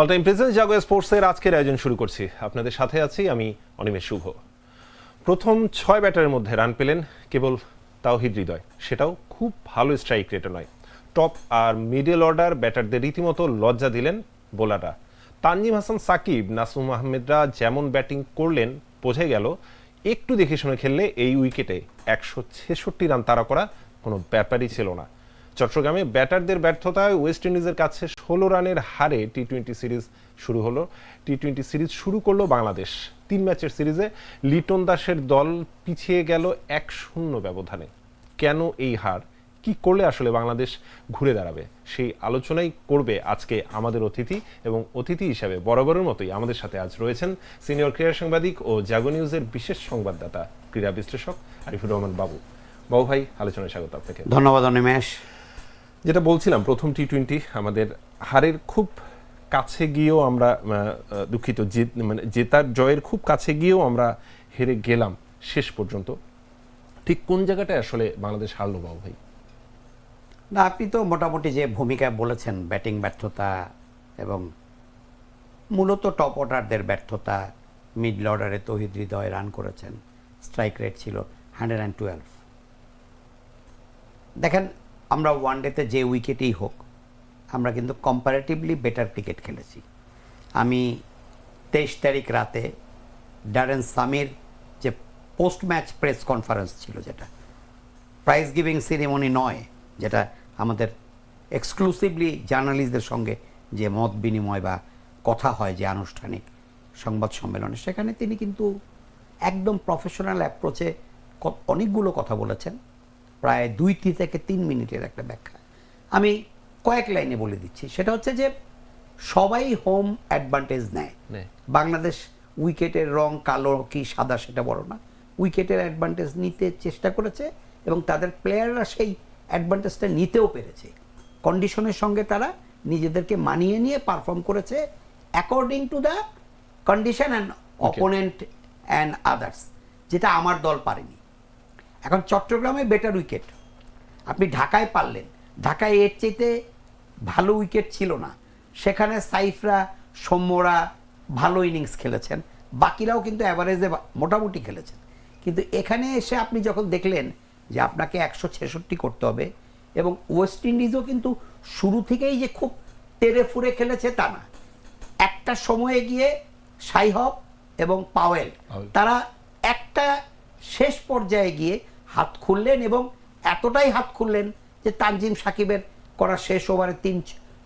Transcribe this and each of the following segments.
All time present জাগো স্পোর্টসের আজকের আয়োজন শুরু করছি। আপনাদের সাথে আছি আমি অনিমেষ শুভ। প্রথম ছয় ব্যাটারের মধ্যে রান পেলেন কেবল তাওহিদ হৃদয়। সেটাও খুব ভালো স্ট্রাইক রেটে নয়। টপ আর মিডল অর্ডার ব্যাটারদের রীতিমতো লজ্জা দিলেন বোলাররা। তানজিম হাসান, সাকিব নাসুম আহমেদরা যেমন ব্যাটিং করলেন বোঝাই গেল একটু দেখে শুনে খেললে এই উইকেটে একশো ছেষট্টি রান তাড়া করা কোনো ব্যাপারই ছিল না। চট্টগ্রামে ব্যাটারদের ব্যর্থতায় ওয়েস্ট ইন্ডিজের কাছে ষোলো রানের হারে টি টোয়েন্টি সিরিজ শুরু হলো। টি টোয়েন্টি সিরিজ শুরু করল বাংলাদেশ। তিন ম্যাচের সিরিজে লিটন দাসের দল পিছিয়ে গেল এক শূন্য ব্যবধানে। কেন এই হার? কি করলে আসলে বাংলাদেশ ঘুরে দাঁড়াবে? সেই আলোচনাই করবে আজকে আমাদের অতিথি এবং অতিথি হিসাবে বরাবরের মতোই আমাদের সাথে আজ রয়েছেন সিনিয়র ক্রীড়া সাংবাদিক ও জাগো নিউজের বিশেষ সংবাদদাতা, ক্রীড়া বিশ্লেষক আরিফুর রহমান বাবু। বাবু ভাই, আলোচনায় স্বাগত আপনাকে। ধন্যবাদ অনিমেষ। যেটা বলছিলাম, প্রথম টি টোয়েন্টি আমাদের হারের খুব কাছে গিয়েও আমরা দুঃখিত মানে জেতার জয়ের খুব কাছে গিয়েও আমরা হেরে গেলাম শেষ পর্যন্ত। ঠিক কোন জায়গাটায় আসলে বাংলাদেশ হারলো বাবু ভাই? না, আপনি তো মোটামুটি যে ভূমিকা বলেছেন, ব্যাটিং ব্যর্থতা এবং মূলত টপ অর্ডারদের ব্যর্থতা মিডল অর্ডারে তহিদ হৃদয় রান করেছেন স্ট্রাইক রেট ছিল হান্ড্রেড অ্যান্ড টুয়েলভ দেখেন আমরা ওয়ান ডেতে যে উইকেটেই হোক, আমরা কিন্তু কম্পারেটিভলি বেটার ক্রিকেট খেলেছি। আমি তেইশ তারিখ রাতে ডারেন সামির যে পোস্ট ম্যাচ প্রেস কনফারেন্স ছিল যেটা প্রাইজ গিভিং সেরিমনি নয়, যেটা আমাদের এক্সক্লুসিভলি জার্নালিস্টদের সঙ্গে যে মত বিনিময় বা কথা হয় যে আনুষ্ঠানিক সংবাদ সম্মেলনে, সেখানে তিনি কিন্তু একদম প্রফেশনাল অ্যাপ্রোচে অনেকগুলো কথা বলেছেন। প্রায় দুই থেকে তিন মিনিটের একটা ব্যাখ্যা। আমি কয়েক লাইনে বলে দিচ্ছি। সেটা হচ্ছে যে সবাই হোম অ্যাডভান্টেজ নেয়। নেয়। বাংলাদেশ উইকেটের রং কালো কি সাদা সেটা বড় না। উইকেটের অ্যাডভান্টেজ নিতে চেষ্টা করেছে এবং তাদের প্লেয়াররা সেই অ্যাডভান্টেজটা নিতেও পেরেছে। কন্ডিশনের সঙ্গে তারা নিজেদেরকে মানিয়ে নিয়ে পারফর্ম করেছে according to the condition and opponent and others যেটা আমার দল পারেনি। এখন চট্টগ্রামে বেটার উইকেট আপনি ঢাকায় পারলেন। ঢাকায় এর চাইতে ভালো উইকেট ছিল না। সেখানে সাইফরা সৌম্যরা ভালো ইনিংস খেলেছেন। বাকিরাও কিন্তু অ্যাভারেজে মোটামুটি খেলেছেন। কিন্তু এখানে এসে আপনি যখন দেখলেন যে আপনাকে একশো ছেষট্টি করতে হবে এবং ওয়েস্ট ইন্ডিজও কিন্তু শুরু থেকেই যে খুব তেরে ফুরে খেলেছে তা না। একটা সময়ে গিয়ে সাইহব এবং পাওয়েল। তারা একটা শেষ পর্যায়ে গিয়ে হাত খুললেন এবং এতটাই হাত খুললেন যে তানজিম সাকিবের করা শেষ ওভারে তিন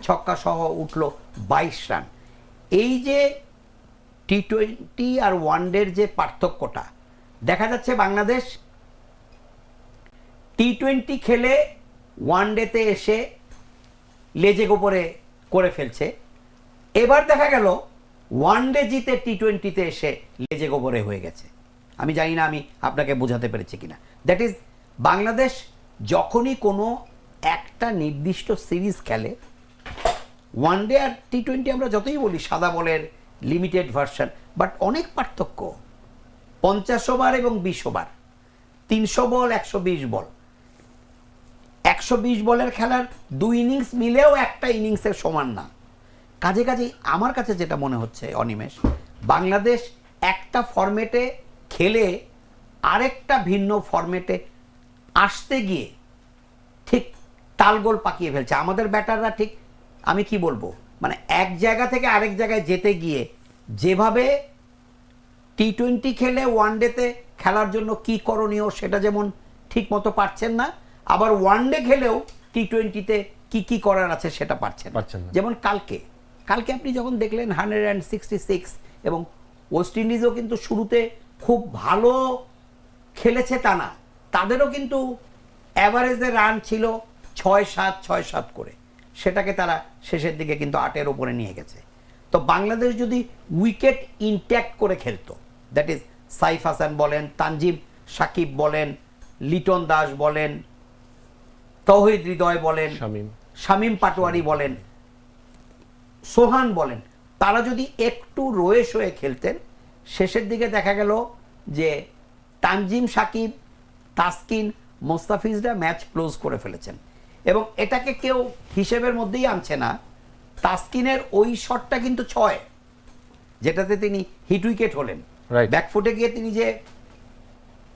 ছক্কা সহ উঠল বাইশ রান। এই যে টি টোয়েন্টি আর ওয়ানডের যে পার্থক্যটা, দেখা যাচ্ছে বাংলাদেশ টি টোয়েন্টি খেলে ওয়ানডেতে এসে লেজে গোপরে করে ফেলছে। এবার দেখা গেল ওয়ানডে জিতে টি টোয়েন্টিতে এসে লেজে গোবরে হয়ে গেছে। আমি জানি না আমি আপনাকে বোঝাতে পেরেছি কিনা। দ্যাট ইজ বাংলাদেশ যখনই কোনো একটা নির্দিষ্ট সিরিজ খেলে ওয়ান ডে আর টি টোয়েন্টি আমরা যতই বলি, সাদা বলের লিমিটেড ভার্সন বাট অনেক পার্থক্য। পঞ্চাশ ওভার এবং বিশ ওভার। তিনশো বল, একশো বিশ বল। একশো বিশ বলের খেলার দুই ইনিংস মিলেও একটা ইনিংসের সমান না। কাজে কাজে আমার কাছে যেটা মনে হচ্ছে অনিমেষ বাংলাদেশ একটা ফরম্যাটে খেলে আরেকটা ভিন্ন ফরম্যাটে আসতে গিয়ে ঠিক তালগোল পাকিয়ে ফেলছে। আমাদের ব্যাটাররা ঠিক আমি কি বলব? মানে এক জায়গা থেকে আরেক জায়গায় যেতে গিয়ে যেভাবে টি টোয়েন্টি খেলে ওয়ান ডেতে খেলার জন্য কি করণীয় সেটা যেমন ঠিক মতো পারছেন না আবার ওয়ান ডে খেলেও টি টোয়েন্টিতে কি কি করার আছে সেটা পারছেন যেমন কালকে কালকে আপনি যখন দেখলেন হান্ড্রেড অ্যান্ড সিক্সটি সিক্স এবং ওয়েস্ট ইন্ডিজও কিন্তু শুরুতে খুব ভালো খেলেছে তা না। তাদেরও কিন্তু অ্যাভারেজে রান ছিল ছয় সাত ছয় সাত করে। সেটাকে তারা শেষের দিকে কিন্তু আটের ওপরে নিয়ে গেছে। তো বাংলাদেশ যদি উইকেট ইনট্যাক্ট করে খেলতো দ্যাট ইজ সাইফ হাসান বলেন তানজিম সাকিব বলেন লিটন দাস বলেন তহিদ হৃদয় বলেন শামীম। শামীম পাটোয়ারি বলেন সোহান বলেন তারা যদি একটু রয়ে সয়ে খেলতেন শেষের দিকে দেখা গেল যে তানজিম সাকিব তাসকিন মোস্তাফিজরা ম্যাচ ক্লোজ করে ফেলেছেন। এবং এটাকে কেউ হিসেবের মধ্যেই আনছে না। তাস্কিনের ওই শটটা কিন্তু ছয় যেটাতে তিনি হিট উইকেট হলেন। ব্যাকফুটে গিয়ে তিনি যে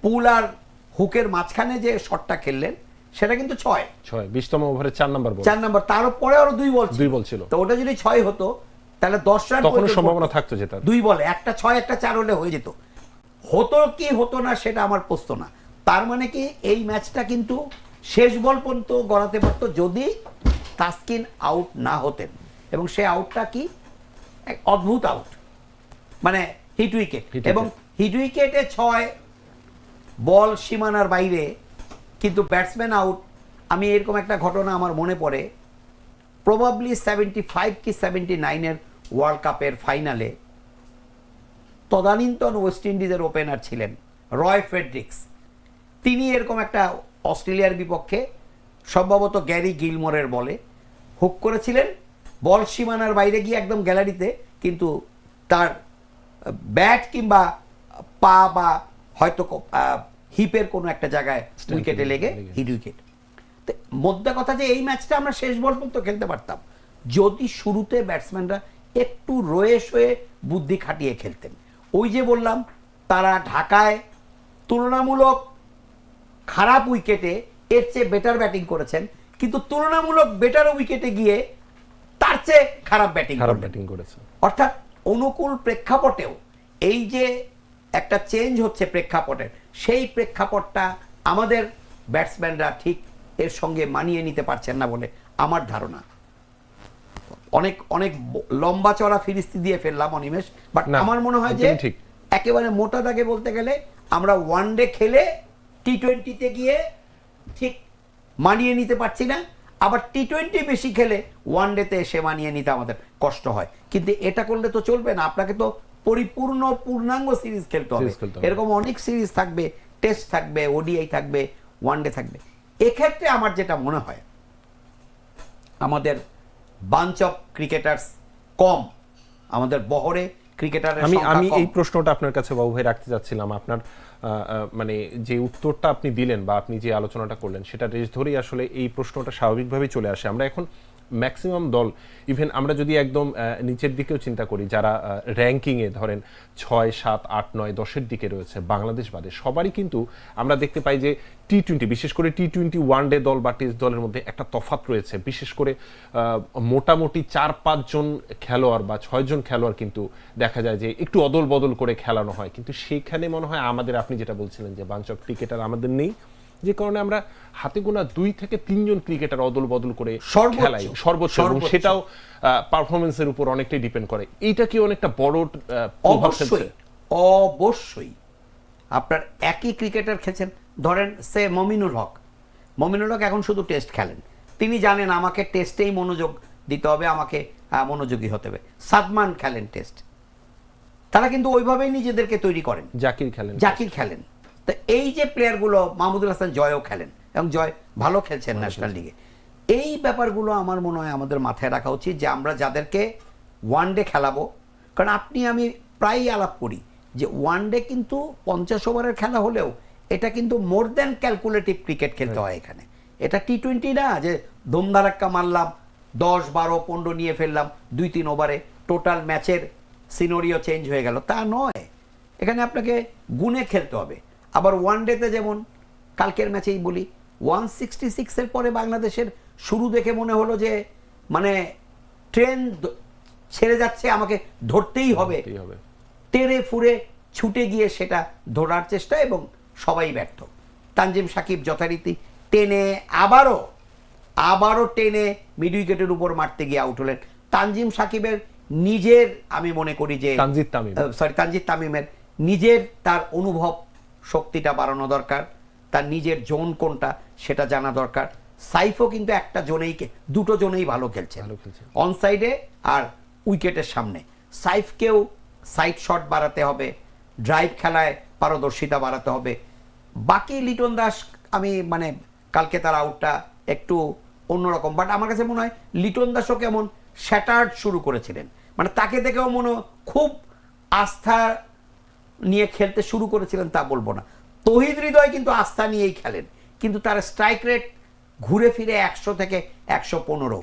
পুল আর হুকের মাঝখানে যে শটটা খেললেন সেটা কিন্তু ছয়। ছয় বিশতম ওভারে চার নাম্বার চার নম্বর তারও পরে আরও দুই বল দুই বল ছিল। তো ওটা যদি ছয় হতো তাহলে দশ রান সম্ভাবনা থাকতো জেতার দুই বলে একটা ছয় একটা চার হলে হয়ে যেত। হতো কি হতো না সেটা আমার প্রশ্ন না। তার মানে কি এই ম্যাচটা কিন্তু শেষ বল পর্যন্ত গড়াতে পারতো যদি তাস্কিন আউট না হতেন। এবং সে আউটটা কি? এক অদ্ভুত আউট মানে হিট উইকেট এবং হিট উইকেটে ছয় বল সীমানার বাইরে কিন্তু ব্যাটসম্যান আউট আমি এরকম একটা ঘটনা আমার মনে পড়ে। প্রবাবলি সেভেন্টি ফাইভ কি সেভেন্টি নাইনের ওয়ার্ল্ড কাপের ফাইনালে তদানীন্তন ওয়েস্ট ইন্ডিজের ওপেনার ছিলেন রয় ফেডরিক্স তিনি এরকম একটা অস্ট্রেলিয়ার বিপক্ষে সম্ভবত গ্যারি গিলমোরের বলে হুক করেছিলেন। বল সীমানার বাইরে গিয়ে একদম গ্যালারিতে কিন্তু তার ব্যাট কিংবা পা বা হয়তো হিপের কোনো একটা জায়গায় উইকেটে লেগে লেগে। Hit wicket. তো মোদ্দা কথা যে এই ম্যাচটা আমরা শেষ বল পর্যন্ত খেলতে পারতাম। যদি শুরুতে ব্যাটসম্যানরা একটু রয়ে শয়ে বুদ্ধি খাটিয়ে খেলতেন। ওই যে বললাম তারা ঢাকায় তুলনামূলক খারাপ উইকেটে এর চেয়ে বেটার ব্যাটিং করেছেন। কিন্তু তুলনামূলক বেটার উইকেটে গিয়ে তার চেয়ে খারাপ ব্যাটিং খারাপ ব্যাটিং করেছে। অর্থাৎ অনুকূল প্রেক্ষাপটেও এই যে একটা চেঞ্জ হচ্ছে প্রেক্ষাপটের সেই প্রেক্ষাপটটা আমাদের ব্যাটসম্যানরা ঠিক এর সঙ্গে মানিয়ে নিতে পারছেন না বলে আমার ধারণা। অনেক অনেক লম্বা চড়া ফিরিস্তি দিয়ে ফেললাম অনিমেষ বাট আমার মনে হয় যে একেবারে মোটা দাগে বলতে গেলে আমরা ওয়ান ডে খেলে টি টোয়েন্টিতে গিয়ে ঠিক মানিয়ে নিতে পারছি না আবার টি টোয়েন্টি বেশি খেলে ওয়ান ডেতে এসে মানিয়ে নিতে আমাদের কষ্ট হয়। কিন্তু এটা করলে তো চলবে না আপনাকে তো পরিপূর্ণ পূর্ণাঙ্গ সিরিজ খেলতে হবে। Series খেলতে হবে। এরকম অনেক সিরিজ থাকবে টেস্ট থাকবে ওডিআই থাকবে ওয়ান ডে থাকবে। এক্ষেত্রে আমার যেটা মনে হয় আমাদের বাঞ্চ অফ ক্রিকেটার্স কম আমাদের বহরে ক্রিকেটার আমি আমি এই প্রশ্নটা আপনার কাছে বাবু ভাই রাখতে যাচ্ছিলাম আপনার মানে যে উত্তরটা আপনি দিলেন বা আপনি যে আলোচনাটা করলেন সেটা রেশ ধরেই আসলে এই প্রশ্নটা স্বাভাবিকভাবেই চলে আসে। আমরা এখন ম্যাক্সিমাম দল ইভেন আমরা যদি একদম নিচের দিকেও চিন্তা করি, যারা র্যাঙ্কিংয়ে ধরেন ছয়, সাত, আট, নয়, দশের দিকে রয়েছে, বাংলাদেশ বাদে, সবারই কিন্তু আমরা দেখতে পাই যে টি টোয়েন্টি বিশেষ করে টি টোয়েন্টি ওয়ান ডে দল বা টেস্ট দলের মধ্যে একটা তফাৎ রয়েছে। বিশেষ করে মোটামুটি চার পাঁচজন খেলোয়াড় বা ছয়জন খেলোয়াড় কিন্তু দেখা যায় যে একটু অদল বদল করে খেলানো হয়। কিন্তু সেইখানে মনে হয় আমাদের, আপনি যেটা বলছিলেন যে বাঞ্চ অফ ক্রিকেটার আমাদের নেই। যে কারণে আমরা হাতে গোনা দুই থেকে তিনজন ক্রিকেটার অদল বদল করে খেলাই সর্বোচ্চ এবং সেটাও পারফরমেন্সের উপর অনেকটাই ডিপেন্ড করে। এইটা কি অনেকটা বড় অবশ্যই অবশ্যই। আপনার একই ক্রিকেটার খেলছেন ধরেন সে মমিনুল হক। মমিনুল হক এখন শুধু টেস্ট খেলেন। তিনি জানেন আমাকে টেস্টেই মনোযোগ দিতে হবে আমাকে মনোযোগী হতে হবে। সাদমান খেলেন টেস্ট তারা কিন্তু ওইভাবেই নিজেদেরকে তৈরি করেন। জাকির খেলেন। জাকির খেলেন। তো এই যে প্লেয়ারগুলো মাহমুদুল হাসান জয়ও খেলেন এবং জয় ভালো খেলছেন ন্যাশনাল লিগে। এই ব্যাপারগুলো আমার মনে হয় আমাদের মাথায় রাখা উচিত যে আমরা যাদেরকে ওয়ান ডে খেলাবো কারণ আপনি আমি প্রায়ই আলাপ করি যে ওয়ান ডে কিন্তু পঞ্চাশ ওভারের খেলা হলেও এটা কিন্তু মোর দ্যান ক্যালকুলেটিভ ক্রিকেট খেলতে হয় এখানে। এটা টি টোয়েন্টি না যে ধুমধারাক্কা মারলাম দশ বারো পনেরো নিয়ে ফেললাম দুই তিন ওভারে টোটাল ম্যাচের সিনোরিও চেঞ্জ হয়ে গেল। তা নয়। এখানে আপনাকে গুনে খেলতে হবে। আবার ওয়ান ডেতে যেমন কালকের ম্যাচেই বলি ওয়ান সিক্সটি সিক্সের পরে বাংলাদেশের শুরু দেখে মনে হলো যে মানে ট্রেন ছেড়ে যাচ্ছে আমাকে ধরতেই হবে। তেড়ে ফুরে ছুটে গিয়ে সেটা ধরার চেষ্টা এবং সবাই ব্যর্থ তানজিম সাকিব যথারীতি টেনে আবারও আবারও টেনে মিড উইকেটের উপর মারতে গিয়ে আউট হলেন তানজিম সাকিবের নিজের আমি মনে করি যে তানজিদ তামিম। সরি তানজিদ তামিমের নিজের তার অনুভব শক্তিটা বাড়ানো দরকার তার নিজের জোন কোনটা সেটা জানা দরকার। সাইফও কিন্তু একটা জোনেই কে- দুটো জোনেই ভালো খেলছে। ভালো খেলছে। অন সাইডে আর উইকেটের সামনে। সাইফকেও সাইড শট বাড়াতে হবে ড্রাইভ খেলায় পারদর্শিতা বাড়াতে হবে। বাকি লিটন দাস আমি মানে কালকে তার আউটটা একটু অন্যরকম বাট আমার কাছে মনে হয় লিটন দাসও কেমন শ্যাটার্ড শুরু করেছিলেন। মানে তাকে দেখেও মনে খুব আস্থা নিয়ে খেলতে শুরু করেছিলেন তা বলব না। তহিদ হৃদয় কিন্তু আস্থা নিয়েই খেলেন কিন্তু তার স্ট্রাইক রেট ঘুরে ফিরে একশো থেকে একশো পনেরো।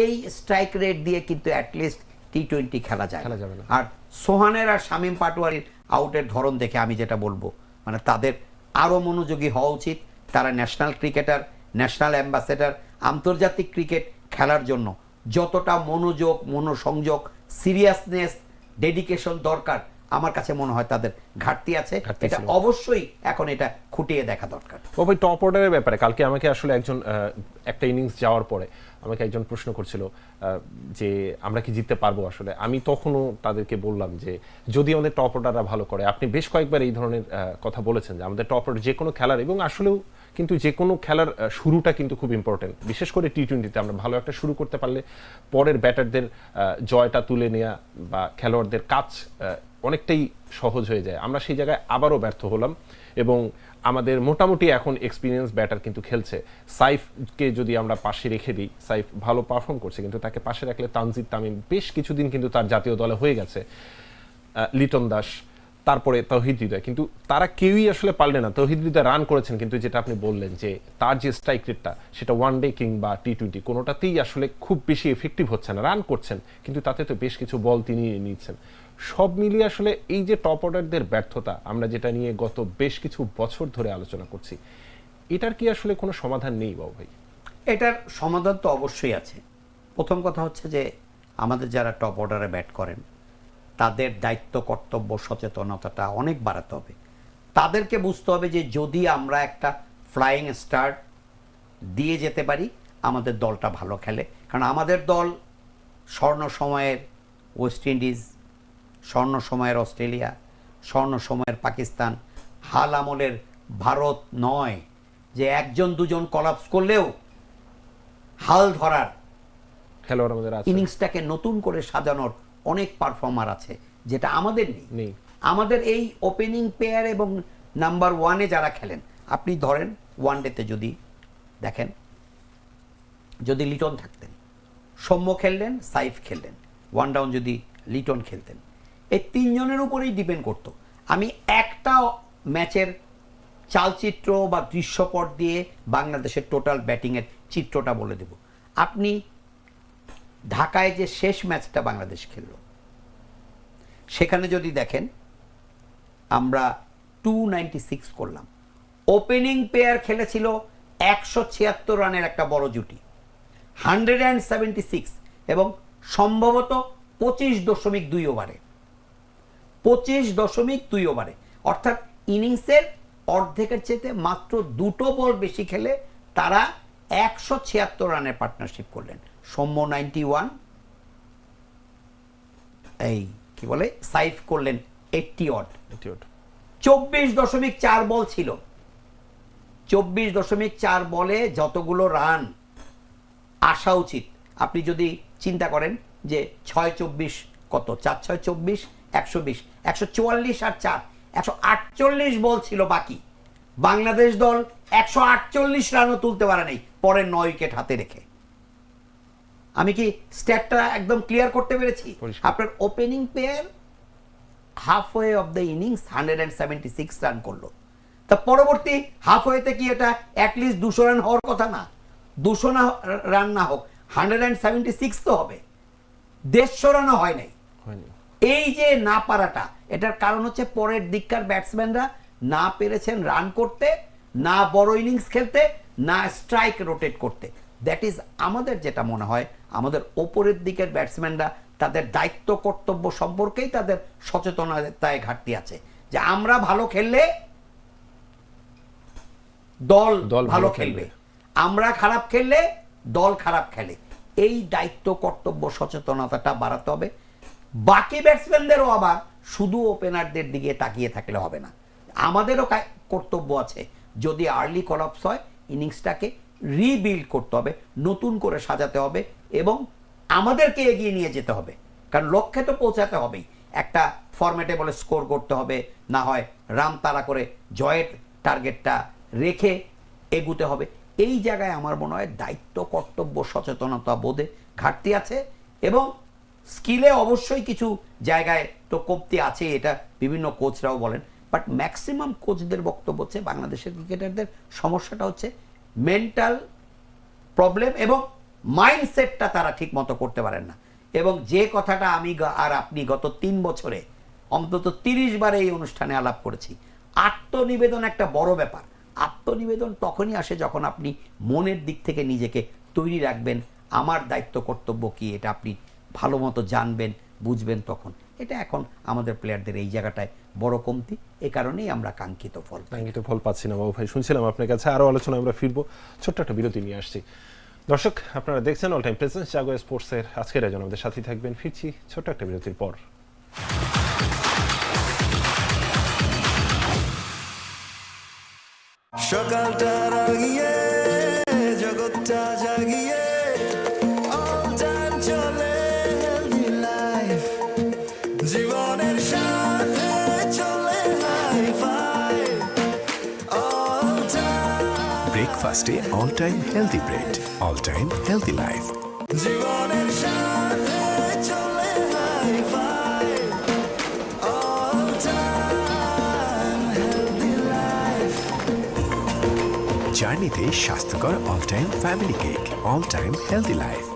এই স্ট্রাইক রেট দিয়ে কিন্তু অ্যাটলিস্ট টি টোয়েন্টি খেলা যায়। খেলা যাবে না। আর সোহানের আর শামীম পাটোয়ারির আউটের ধরন দেখে আমি যেটা বলব মানে তাদের আরও মনোযোগী হওয়া উচিত। তারা ন্যাশনাল ক্রিকেটার ন্যাশনাল অ্যাম্বাসেডার আন্তর্জাতিক ক্রিকেট খেলার জন্য যতটা মনোযোগ মনোসংযোগ সিরিয়াসনেস ডেডিকেশন দরকার আমার কাছে মনে হয় তাদের ঘাটতি আছে। এটা অবশ্যই এখন এটা খুঁটিয়ে দেখা দরকার। ও ভাই টপ অর্ডারের ব্যাপারে কালকে আমাকে আসলে একজন একটা ইনিংস যাওয়ার পরে আমাকে একজন প্রশ্ন করছিল যে আমরা কি জিততে পারব আসলে? আমি তখনও তাদেরকে বললাম যে যদি আমাদের টপ অর্ডাররা ভালো করে আপনি বেশ কয়েকবার এই ধরনের কথা বলেছেন যে আমাদের টপ অর্ডার যে কোনো খেলার এবং আসলেও কিন্তু যে কোনো খেলার শুরুটা কিন্তু খুব ইম্পর্টেন্ট বিশেষ করে টি টোয়েন্টিতে আমরা ভালো একটা শুরু করতে পারলে পরের ব্যাটারদের জয়টা তুলে নেওয়া বা খেলোয়াড়দের কাজ অনেকটাই সহজ হয়ে যায়। আমরা সেই জায়গায় আবারও ব্যর্থ হলাম এবং আমাদের মোটামুটি এখন এক্সপিরিয়েন্স ব্যাটার কিন্তু খেলছে। সাইফকে যদি আমরা পাশে রেখে দিই, সাইফ ভালো পারফর্ম করছে, কিন্তু তাকে পাশে রাখলে তানজিদ তামিম বেশ কিছুদিন কিন্তু তার জাতীয় দলে হয়ে গেছে। লিটন দাস, তারপরে তৌহিদ হৃদয়। কিন্তু তারা কেউই আসলে পারলে না। তৌহিদ হৃদয় রান করেছেন কিন্তু যেটা আপনি বললেন যে তার যে স্ট্রাইক রেটটা সেটা ওয়ান ডে কিংবা টি টোয়েন্টি কোনোটাতেই আসলে খুব বেশি এফেক্টিভ হচ্ছে না। রান করছেন, কিন্তু তাতে তো বেশ কিছু বল তিনি নিচ্ছেন সব মিলিয়ে আসলে এই যে টপ অর্ডারদের ব্যর্থতা, আমরা যেটা নিয়ে গত বেশ কিছু বছর ধরে আলোচনা করছি, এটার কি আসলে কোনো সমাধান নেই বাবু ভাই? এটার সমাধান তো অবশ্যই আছে। প্রথম কথা হচ্ছে যে, আমাদের যারা টপ অর্ডারে ব্যাট করেন, তাদের দায়িত্ব, কর্তব্য, সচেতনতাটা অনেক বাড়াতে হবে। তাদেরকে বুঝতে হবে যে, যদি আমরা একটা ফ্লাইং স্টার্ট দিয়ে যেতে পারি, আমাদের দলটা ভালো খেলে। কারণ আমাদের দল স্বর্ণ সময়ের ওয়েস্ট ইন্ডিজ স্বর্ণ সময়ের অস্ট্রেলিয়া স্বর্ণ সময়ের পাকিস্তান। হাল আমলের ভারত নয় যে একজন দুজন কলাপস করলেও হাল ধরার খেলোয়াড় ইনিংসটাকে নতুন করে সাজানোর অনেক পারফর্মার আছে যেটা আমাদের নেই। নেই। আমাদের এই ওপেনিং পেয়ার এবং নাম্বার ওয়ানে যারা খেলেন আপনি ধরেন ওয়ান ডেতে যদি দেখেন যদি লিটন থাকতেন সৌম্য খেললেন সাইফ খেললেন ওয়ান ডাউন যদি লিটন খেলতেন এই তিনজনের উপরেই ডিপেন্ড করতো। আমি একটা ম্যাচের চালচিত্র বা দৃশ্যপট দিয়ে বাংলাদেশের টোটাল ব্যাটিংয়ের চিত্রটা বলে দেব। আপনি ঢাকায় যে শেষ ম্যাচটা বাংলাদেশ খেলল, সেখানে যদি দেখেন, আমরা টু সিক্স করলাম। ওপেনিং পেয়ার খেলেছিল একশো ছিয়াত্তর রানের একটা বড় জুটি হান্ড্রেড অ্যান্ড সেভেন্টি সিক্স এবং সম্ভবত পঁচিশ দশমিক দুই ওভারে পঁচিশ দশমিক দুই ওভারে অর্থাৎ ইনিংসের অর্ধেকের চেতে মাত্র দুটো বল বেশি খেলে তারা একশো ছিয়াত্তর রানের পার্টনারশিপ করলেন। সৌম্য নাইনটি ওয়ান এই কি বলে সাইফ করলেন এইটটি ওটা। চব্বিশ দশমিক চার বল ছিল। চব্বিশ দশমিক চার বলে যতগুলো রান আসা উচিত। আপনি যদি চিন্তা করেন যে ছয় চব্বিশ কত? চার ছয় চব্বিশ একশো বিশ একশো চুয়াল্লিশ আর চার একশো আটচল্লিশ বল ছিল বাকি। বাংলাদেশ দল একশো আটচল্লিশ রানও তুলতে পারে নাই পরের নয় উইকেট হাতে রেখে। আমি কি স্ট্যাটটা একদম ক্লিয়ার করতে পেরেছি? আপনার opening pair half way of the innings hundred and seventy six run করল। তা পরবর্তী হাফ ওয়েতে কি এটা অ্যাটলিস্ট দুশো রান হওয়ার কথা না? দুশো না রান না হোক হান্ড্রেড অ্যান্ড সেভেন্টি সিক্স তো হবে। দেড়শো রানও হয় নাই। এই যে না পারাটা এটার কারণ হচ্ছে পরের দিককার ব্যাটসম্যানরা না পেরেছেন রান করতে না বড় ইনিংস খেলতে না স্ট্রাইক রোটেট করতে। দ্যাট ইজ আমাদের যেটা মনে হয় আমাদের ওপরের দিকের ব্যাটসম্যানরা তাদের দায়িত্ব কর্তব্য সম্পর্কেই তাদের সচেতনতায় ঘাটতি আছে। যে আমরা ভালো খেললে দল দল ভালো খেলবে। আমরা খারাপ খেললে দল খারাপ খেলে। এই দায়িত্ব কর্তব্য সচেতনতাটা বাড়াতে হবে। বাকি ব্যাটসম্যানদেরও আবার শুধু ওপেনারদের দিকে তাকিয়ে থাকলে হবে না। আমাদেরও কর্তব্য আছে, যদি আর্লি কলাপস হয় ইনিংসটাকে রিবিল্ড করতে হবে, নতুন করে সাজাতে হবে এবং আমাদেরকে এগিয়ে নিয়ে যেতে হবে। কারণ লক্ষ্যে তো পৌঁছাতে হবেই। একটা ফরম্যাটে বলে স্কোর করতে হবে, না হয় রাম তারা করে জয়ের টার্গেটটা রেখে এগুতে হবে। এই জায়গায় আমার মনে হয় দায়িত্ব, কর্তব্য, সচেতনতা বোধে ঘাটতি আছে এবং স্কিলে অবশ্যই কিছু জায়গায় তো কমতি আছে, এটা বিভিন্ন কোচরাও বলেন। বাট ম্যাক্সিমাম কোচদের বক্তব্য হচ্ছে বাংলাদেশের ক্রিকেটারদের সমস্যাটা হচ্ছে মেন্টাল প্রবলেম এবং মাইন্ডসেটটা তারা ঠিক মতো করতে পারেন না। এবং যে কথাটা আমি আর আপনি গত তিন বছরে, অন্তত তিরিশ বার এই অনুষ্ঠানে আলাপ করেছি, আত্মনিবেদন একটা বড় ব্যাপার। আত্মনিবেদন তখনই আসে যখন আপনি মনের দিক থেকে নিজেকে তৈরি রাখবেন। আমার দায়িত্ব কর্তব্য কি, এটা আপনি ভালো মতো জানবেন বুঝবেন তখন। এটা এখন আমাদের প্লেয়ারদের এই জায়গাটায় বড় কমতি এ কারণেই আমরা কাঙ্ক্ষিত ফল কাঙ্ক্ষিত ফল পাচ্ছি না বাবু ভাই। শুনছিলাম আপনার কাছে আরও আলোচনা আমরা ফিরবো। ছোট্ট একটা বিরতি নিয়ে আসছি। দর্শক আপনারা দেখছেন অল টাইম প্রেজেন্স জাগো স্পোর্টসের আজকের আয়োজন। আমাদের সাথেই থাকবেন। ফিরছি ছোট্ট একটা বিরতির পর। সকালটা রাগিয়ে জগৎটা ব্রেকফাস্টে all time healthy bread all time healthy life জীবনের সাথে চলে hi fi all time healthy life জার্নিতে স্বাস্থ্যকর all time family cake all time healthy life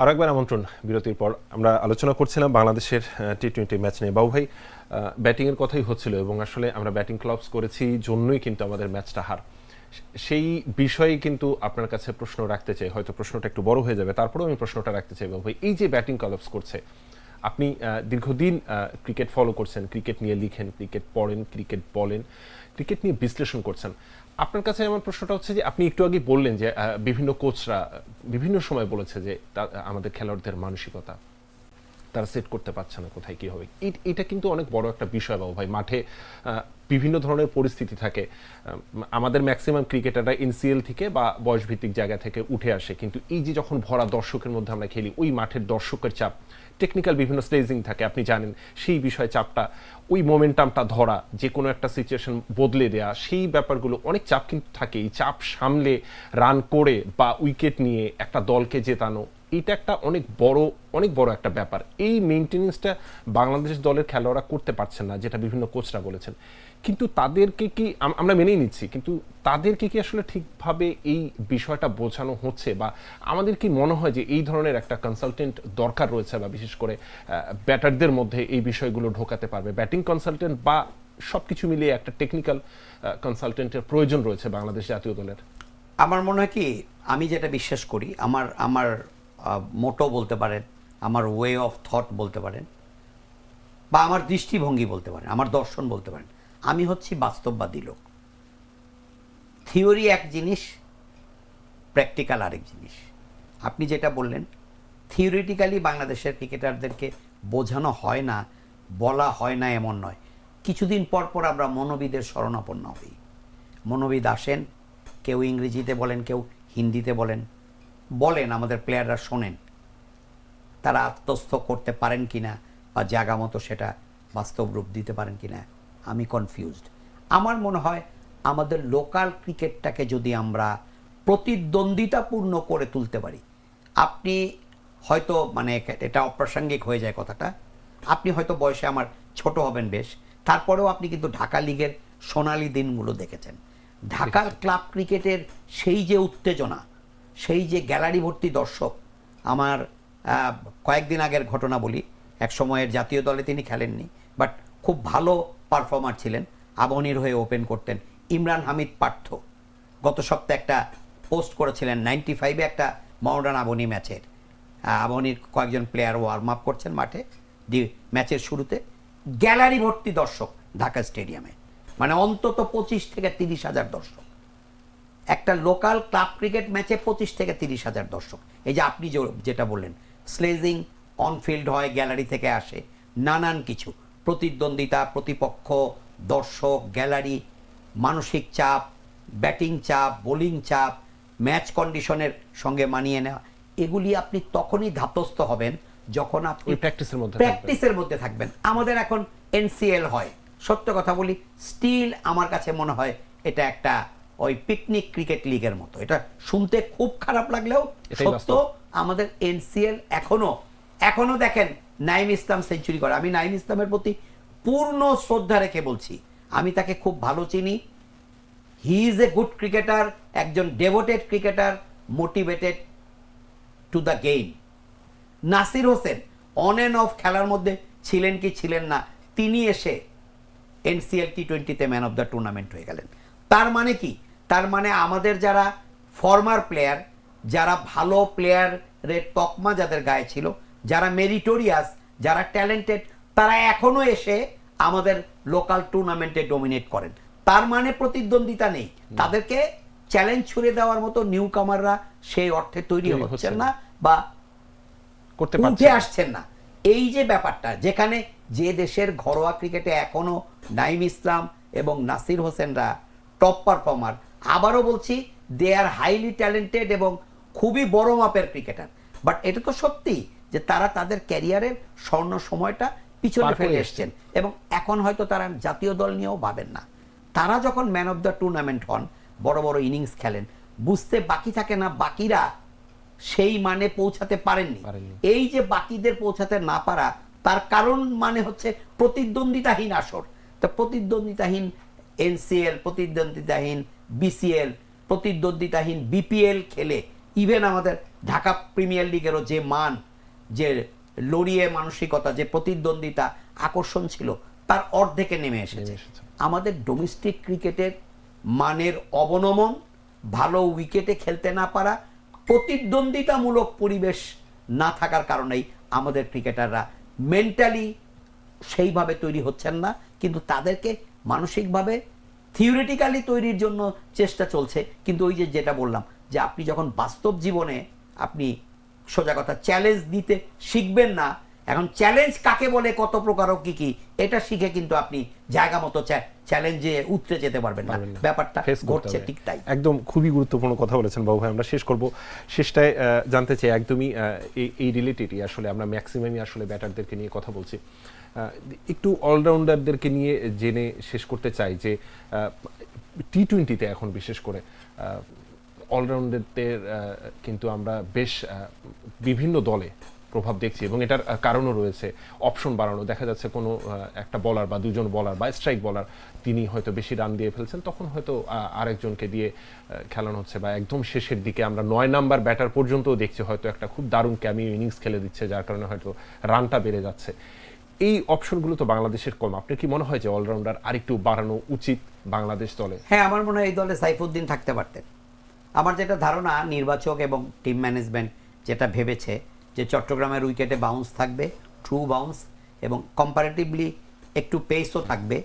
আরও একবার আমন্ত্রণ, বিরতির পর আমরা আলোচনা করছিলাম বাংলাদেশের টি টোয়েন্টি ম্যাচ নিয়ে। বাবু ভাই ব্যাটিংয়ের কথাই হচ্ছিল এবং আসলে আমরা ব্যাটিং ক্লাবস করেছি জন্যই কিন্তু আমাদের ম্যাচটা হার। সেই বিষয়ে কিন্তু আপনার কাছে প্রশ্ন রাখতে চাই, হয়তো প্রশ্নটা একটু বড় হয়ে যাবে, তারপরেও আমি প্রশ্নটা রাখতে চাই। বাবু ভাই, এই যে ব্যাটিং ক্লাবস করছে, আপনি দীর্ঘদিন ক্রিকেট ফলো করছেন ক্রিকেট নিয়ে লিখেন ক্রিকেট পড়েন ক্রিকেট বলেন ক্রিকেট নিয়ে বিশ্লেষণ করছেন। আপনার কাছে আমার প্রশ্নটা হচ্ছে যে, আপনি একটু আগে বললেন যে বিভিন্ন কোচরা বিভিন্ন সময় বলেছে যে আমাদের খেলোয়াড়দের মানসিকতা তারা সেট করতে পারছে না কোথায় কি হবে। এটা কিন্তু অনেক বড় একটা বিষয় বাবু ভাই। মাঠে বিভিন্ন ধরনের পরিস্থিতি থাকে। আমাদের ম্যাক্সিমাম ক্রিকেটাররা এনসিএল থেকে বা বয়সভিত্তিক জায়গা থেকে উঠে আসে। কিন্তু এই যে যখন ভরা দর্শকের মধ্যে আমরা খেলি, ওই মাঠের দর্শকের চাপ টেকনিক্যাল বিভিন্ন স্টেজিং থাকে, আপনি জানেন, সেই বিষয়ে চাপটা, ওই মোমেন্টামটা ধরা যে কোনো একটা সিচুয়েশন বদলে দেয়া, সেই ব্যাপারগুলো অনেক চাপ কিন্তু থাকে। এই চাপ সামলে রান করে বা উইকেট নিয়ে একটা দলকে জেতানো, এটা একটা অনেক বড় অনেক বড় একটা ব্যাপার। এই মেনটেনেন্সটা বাংলাদেশ দলের খেলোয়াড়রা করতে পারছেন না, যেটা বিভিন্ন কোচরা বলেছেন। কিন্তু তাদেরকে কি, আম- আমরা মেনেই নিচ্ছি, কিন্তু তাদেরকে কি আসলে ঠিকভাবে এই বিষয়টা বোঝানো হচ্ছে? বা আমাদের কি মনে হয় যে এই ধরনের একটা কনসালটেন্ট দরকার রয়েছে বা বিশেষ করে ব্যাটারদের মধ্যে এই বিষয়গুলো ঢোকাতে পারবে? ব্যাটিং কনসালটেন্ট বা সবকিছু মিলিয়ে একটা টেকনিক্যাল কনসালটেন্টের প্রয়োজন রয়েছে বাংলাদেশ জাতীয় দলের? আমার মনে হয় কি, আমি যেটা বিশ্বাস করি, আমার আমার মোটো বলতে পারেন, আমার ওয়ে অফ থট বলতে পারেন, বা আমার দৃষ্টিভঙ্গি বলতে পারেন, আমার দর্শন বলতে পারেন আমি হচ্ছি বাস্তববাদী লোক। থিওরি এক জিনিস, প্র্যাকটিক্যাল আরেক জিনিস। আপনি যেটা বললেন, থিওরিটিক্যালি বাংলাদেশের ক্রিকেটারদেরকে বোঝানো হয় না, বলা হয় না এমন নয়। কিছুদিন পর পর আমরা মনোবিদের শরণাপন্ন হই। মনোবিদ আসেন, কেউ ইংরেজিতে বলেন, কেউ হিন্দিতে বলেন। বলেন, আমাদের প্লেয়াররা শোনেন, তারা আত্মস্থ করতে পারেন কিনা বা জায়গা মতো সেটা বাস্তব রূপ দিতে পারেন কিনা। আমি কনফিউজড আমার মনে হয় আমাদের লোকাল ক্রিকেটটাকে যদি আমরা প্রতিদ্বন্দ্বিতাপূর্ণ করে তুলতে পারি আপনি হয়তো মানে এটা অপ্রাসঙ্গিক হয়ে যায় কথাটা আপনি হয়তো বয়সে আমার ছোট হবেন বেশ তারপরেও আপনি কিন্তু ঢাকা লিগের সোনালি দিনগুলো দেখেছেন। ঢাকার ক্লাব ক্রিকেটের সেই যে উত্তেজনা সেই যে গ্যালারি ভর্তি দর্শক আমার কয়েকদিন আগের ঘটনা বলি এক সময়ের জাতীয় দলে তিনি খেলেননি বাট খুব ভালো পারফর্মার ছিলেন আবনির হয়ে ওপেন করতেন ইমরান হামিদ পার্থ। গত সপ্তাহে একটা পোস্ট করেছিলেন নাইনটি ফাইভে একটা মডার্ন আবনি ম্যাচের। আবনির কয়েকজন প্লেয়ার ওয়ার্ম আপ করছেন মাঠে, দি, ম্যাচের শুরুতে। গ্যালারি ভর্তি দর্শক ঢাকা স্টেডিয়ামে। মানে অন্তত পঁচিশ থেকে তিরিশ হাজার দর্শক। একটা লোকাল ক্লাব ক্রিকেট ম্যাচে পঁচিশ থেকে তিরিশ হাজার দর্শক। এই যে আপনি যেটা বললেন স্লেজিং অনফিল্ড হয় গ্যালারি থেকে আসে, নানান কিছু। প্রতিদ্বন্দ্বিতা প্রতিপক্ষ দর্শক গ্যালারি মানসিক চাপ ব্যাটিং চাপ বোলিং চাপ ম্যাচ কন্ডিশনের সঙ্গে মানিয়ে নেওয়া এগুলি আপনি তখনই ধাতস্থ হবেন যখন আপনি প্র্যাকটিসের মধ্যে প্র্যাকটিসের মধ্যে থাকবেন। আমাদের এখন এনসিএল হয়। সত্য কথা বলি স্টিল আমার কাছে মনে হয় এটা একটা ওই পিকনিক ক্রিকেট লিগের মতো। এটা শুনতে খুব খারাপ লাগলেও সত্য আমাদের এনসিএল এখনও এখনও দেখেন নাইম ইসলাম সেঞ্চুরি করে। আমি নাইম ইসলামের প্রতি পূর্ণ শ্রদ্ধা রেখে বলছি, আমি তাকে খুব ভালো চিনি। He is a good cricketer একজন devoted cricketer motivated to the game Nasir Hossain on and off খেলার মধ্যে ছিলেন কি ছিলেন না, তিনি এসে এনসিএল টি টোয়েন্টিতে ম্যান অফ দ্য টুর্নামেন্ট হয়ে গেলেন। তার মানে কি? তার মানে আমাদের যারা ফর্মার প্লেয়ার যারা ভালো প্লেয়ারের তকমা যাদের গায়ে ছিল যারা মেরিটোরিয়াস যারা ট্যালেন্টেড তারা এখনও এসে আমাদের লোকাল টুর্নামেন্টে ডোমিনেট করেন। তার মানে প্রতিদ্বন্দ্বিতা নেই। তাদেরকে চ্যালেঞ্জ ছুড়ে দেওয়ার মতো নিউ কামাররা সেই অর্থে তৈরি হচ্ছেন না বা করতে উঠে পারছে আসছেন না। এই যে ব্যাপারটা যেখানে যে দেশের ঘরোয়া ক্রিকেটে এখনও নাইম ইসলাম এবং নাসির হোসেনরা টপ পারফর্মার আবারও বলছি দে আর হাইলি ট্যালেন্টেড এবং খুবই বড় মাপের ক্রিকেটার বাট এটা তো সত্যি যে তারা তাদের ক্যারিয়ারের স্বর্ণ সময়টা পিছনে ফেলে এসছেন। এবং এখন হয়তো তারা জাতীয় দল নিয়েও ভাবেন না তারা যখন ম্যান অফ দ্য টুর্নামেন্ট হন বড় বড় ইনিংস খেলেন বুঝতে বাকি থাকে না বাকিরা সেই মানে পৌঁছাতে পারেননি। এই যে বাকিদের পৌঁছাতে না পারা তার কারণ মানে হচ্ছে প্রতিদ্বন্দ্বিতাহীন আসর তা প্রতিদ্বন্দ্বিতাহীন এনসিএল প্রতিদ্বন্দ্বিতাহীন বিসিএল প্রতিদ্বন্দ্বিতাহীন বিপিএল খেলে ইভেন আমাদের ঢাকা প্রিমিয়ার লিগেরও যে মান যে লড়িয়ে মানসিকতা যে প্রতিদ্বন্দ্বিতা আকর্ষণ ছিল তার অর্ধেকে নেমে এসেছে। আমাদের ডোমেস্টিক ক্রিকেটের মানের অবনমন ভালো উইকেটে খেলতে না পারা প্রতিদ্বন্দ্বিতামূলক পরিবেশ না থাকার কারণেই আমাদের ক্রিকেটাররা মেন্টালি সেইভাবে তৈরি হচ্ছেন না কিন্তু তাদেরকে মানসিকভাবে থিওরিটিক্যালি তৈরির জন্য চেষ্টা চলছে কিন্তু ওই যে যেটা বললাম যে আপনি যখন বাস্তব জীবনে আপনি সোজা কথা চ্যালেঞ্জ দিতে শিখবেন না। এখন চ্যালেঞ্জ কাকে বলে কত প্রকার ও কি কি এটা শিখে কিন্তু আপনি জায়গা মতো চ্যালেঞ্জে উতরে যেতে পারবেন না। ব্যাপারটা ঘটছে। ঠিক তাই। একদম খুবই গুরুত্বপূর্ণ কথা বলেছেন বাবু ভাই আমরা শেষ করব। শেষটায় জানতে চাই একদমই এই এই রিলেটেডই আসলে আমরা ম্যাক্সিমামই আসলে ব্যাটারদেরকে নিয়ে কথা বলছি। একটু অলরাউন্ডারদেরকে নিয়ে জেনে শেষ করতে চাই যে টি টোয়েন্টিতে এখন বিশেষ করে অলরাউন্ডারদের কিন্তু আমরা বেশ বিভিন্ন দলে প্রভাব দেখছি এবং এটার কারণও রয়েছে। অপশন বাড়ানো, দেখা যাচ্ছে কোনো একটা বলার বা দুজন বলার বা স্ট্রাইক বলার, তিনি হয়তো বেশি রান দিয়ে ফেলছেন, তখন হয়তো আরেকজনকে দিয়ে খেলানো হচ্ছে বা একদম শেষের দিকে আমরা নয় নাম্বার ব্যাটার পর্যন্ত দেখছি, হয়তো একটা খুব দারুণ ক্যামিও ইনিংস খেলে দিচ্ছে, যার কারণে হয়তো রানটা বেড়ে যাচ্ছে। এই অপশনগুলো তো বাংলাদেশের কম। আপনার কি মনে হয় যে অলরাউন্ডার আরেকটু বাড়ানো উচিত বাংলাদেশ দলে? হ্যাঁ আমার মনে হয় এই দলে সাইফুদ্দিন থাকতে পারতেন। আমার যেটা ধারণা, নির্বাচক এবং টিম ম্যানেজমেন্ট যেটা ভেবেছে যে চট্টগ্রামের উইকেটে বাউন্স থাকবে ট্রু বাউন্স এবং কম্পারেটিভলি একটু পেসও থাকবে।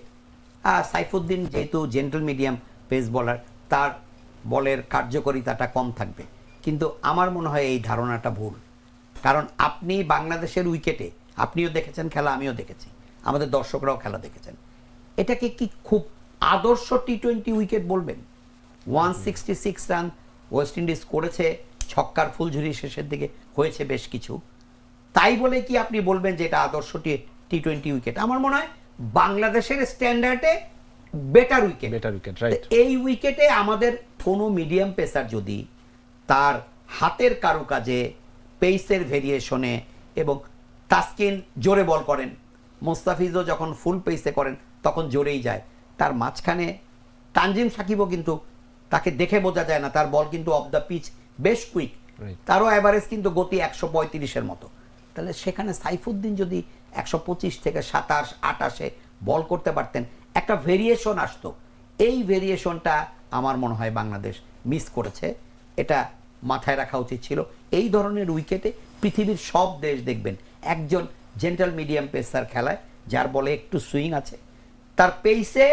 আর সাইফুদ্দিন যেহেতু জেন্টাল মিডিয়াম পেস বলার তার বলের কার্যকারিতাটা কম থাকবে। কিন্তু আমার মনে হয় এই ধারণাটা ভুল। কারণ আপনি বাংলাদেশের উইকেটে, আপনিও দেখেছেন খেলা, আমিও দেখেছি। আমাদের দর্শকরাও খেলা দেখেছেন। এটাকে কি খুব আদর্শ টি টোয়েন্টি উইকেট বলবেন? One sixty six run West Indies করেছে ছক্কার ফুলঝুরি শেষের দিকে হয়েছে বেশ কিছু। তাই বলে কি আপনি বলবেন যে এটা আদর্শ টি টোয়েন্টি উইকেট আমার মনে হয় বাংলাদেশের স্ট্যান্ডার্ডে better wicket better wicket right এই উইকেটে আমাদের কোনো মিডিয়াম পেসার যদি তার হাতের কারুকাজে পেসের ভেরিয়েশনে এবং তাস্কিন জোরে বল করেন মোস্তাফিজও যখন ফুল পেসে করেন তখন জোরেই যায়। তার মাঝখানে তানজিম সাকিবও কিন্তু তাকে দেখে বোঝা যায় না তার বল কিন্তু অফ দ্য পিচ বেশ কুইক তারও অ্যাভারেজ কিন্তু গতি একশো পঁয়ত্রিশের মতো। তাহলে সেখানে সাইফুদ্দিন যদি একশো পঁচিশ থেকে সাতাশ আটাশে বল করতে পারতেন একটা ভেরিয়েশন আসতো। এই ভেরিয়েশনটা আমার মনে হয় বাংলাদেশ মিস করেছে। এটা মাথায় রাখা উচিত ছিল। এই ধরনের উইকেটে পৃথিবীর সব দেশ দেখবেন একজন জেন্টাল মিডিয়াম পেসার খেলায় যার বলে একটু সুইং আছে। তার পেইসে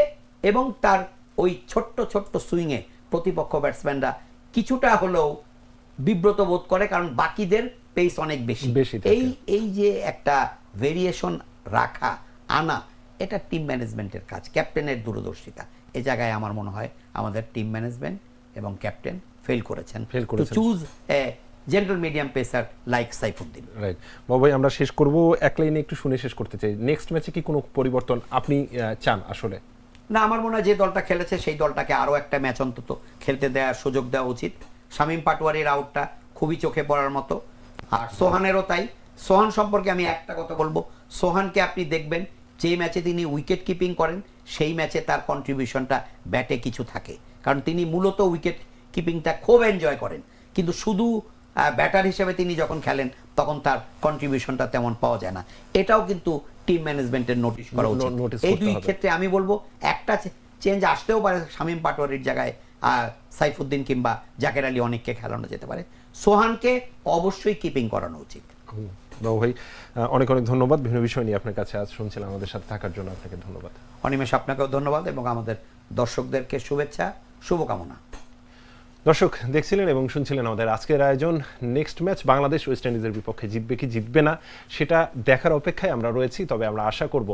এবং তার ওই ছোট্ট ছোট্ট সুইংয়ে প্রতিপক্ষ ব্যাটসম্যানরা কিছুটা হলেও বিব্রত বোধ করে কারণ বাকিদের পেস অনেক বেশি। এই এই যে একটা ভেরিয়েশন রাখা আনা এটা টিম ম্যানেজমেন্টের কাজ ক্যাপ্টেনের দূরদর্শিতা। এ জায়গায় আমার মনে হয় আমাদের টিম ম্যানেজমেন্ট এবং ক্যাপ্টেন ফেল করেছেন। ফেল করেছেন। Choose a gentle medium pacer like Saifuddin right Babu ভাই আমরা শেষ করব। এক লাইনে একটু শুনে শেষ করতে চাই। নেক্সট ম্যাচে কি কোনো পরিবর্তন আপনি চান আসলে? না, আমার মনে হয় যে দলটা খেলেছে, সেই দলটাকে আরও একটা ম্যাচ অন্তত খেলতে দেওয়ার সুযোগ দেওয়া উচিত। শামীম পাটোয়ারির আউটটা খুবই চোখে পড়ার মতো। আর সোহানেরও তাই। সোহান সম্পর্কে আমি একটা কথা বলব। সোহানকে আপনি দেখবেন, যে ম্যাচে তিনি উইকেট কিপিং করেন, সেই ম্যাচে তার কন্ট্রিবিউশনটা ব্যাটে কিছু থাকে। কারণ তিনি মূলত উইকেট কিপিংটা খুব এনজয় করেন। কিন্তু শুধু ব্যাটার হিসেবে তিনি যখন খেলেন, তখন তার কন্ট্রিবিউশনটা তেমন পাওয়া যায় না। এটাও কিন্তু টিম ম্যানেজমেন্টের নোটিশ করা উচিত। এই দুই ক্ষেত্রে আমি বলব একটা চেঞ্জ আসতেও পারে শামীম পাটোয়ারির জায়গায় আহ, সাইফুদ্দিন কিংবা জাকের আলী অনেককে খেলানো যেতে পারে। সোহানকে অবশ্যই কিপিং করানো উচিত। বাবু ভাই অনেক অনেক ধন্যবাদ। বিভিন্ন বিষয় নিয়ে আপনার কাছে আজ শুনছিলাম আমাদের সাথে থাকার জন্য আপনাকে ধন্যবাদ। অনিমেষ আপনাকেও ধন্যবাদ এবং আমাদের দর্শকদেরকে শুভেচ্ছা শুভকামনা। দর্শক, দেখছিলেন এবং শুনছিলেন আমাদের আজকের আয়োজন। নেক্সট ম্যাচ বাংলাদেশ ওয়েস্ট ইন্ডিজের বিপক্ষে জিতবে কি জিতবে না, সেটা দেখার অপেক্ষায় আমরা রয়েছি। তবে আমরা আশা করব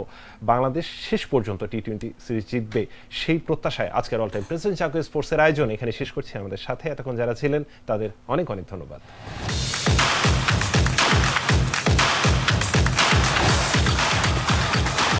বাংলাদেশ শেষ পর্যন্ত টি টোয়েন্টি সিরিজ জিতবে সেই প্রত্যাশায় আজকের অল টাইম প্রেসিডেন্ট চাকু স্পোর্টসের আয়োজন। এখানে শেষ করছি। আমাদের সাথে এতক্ষণ যারা ছিলেন, তাদের অনেক অনেক ধন্যবাদ।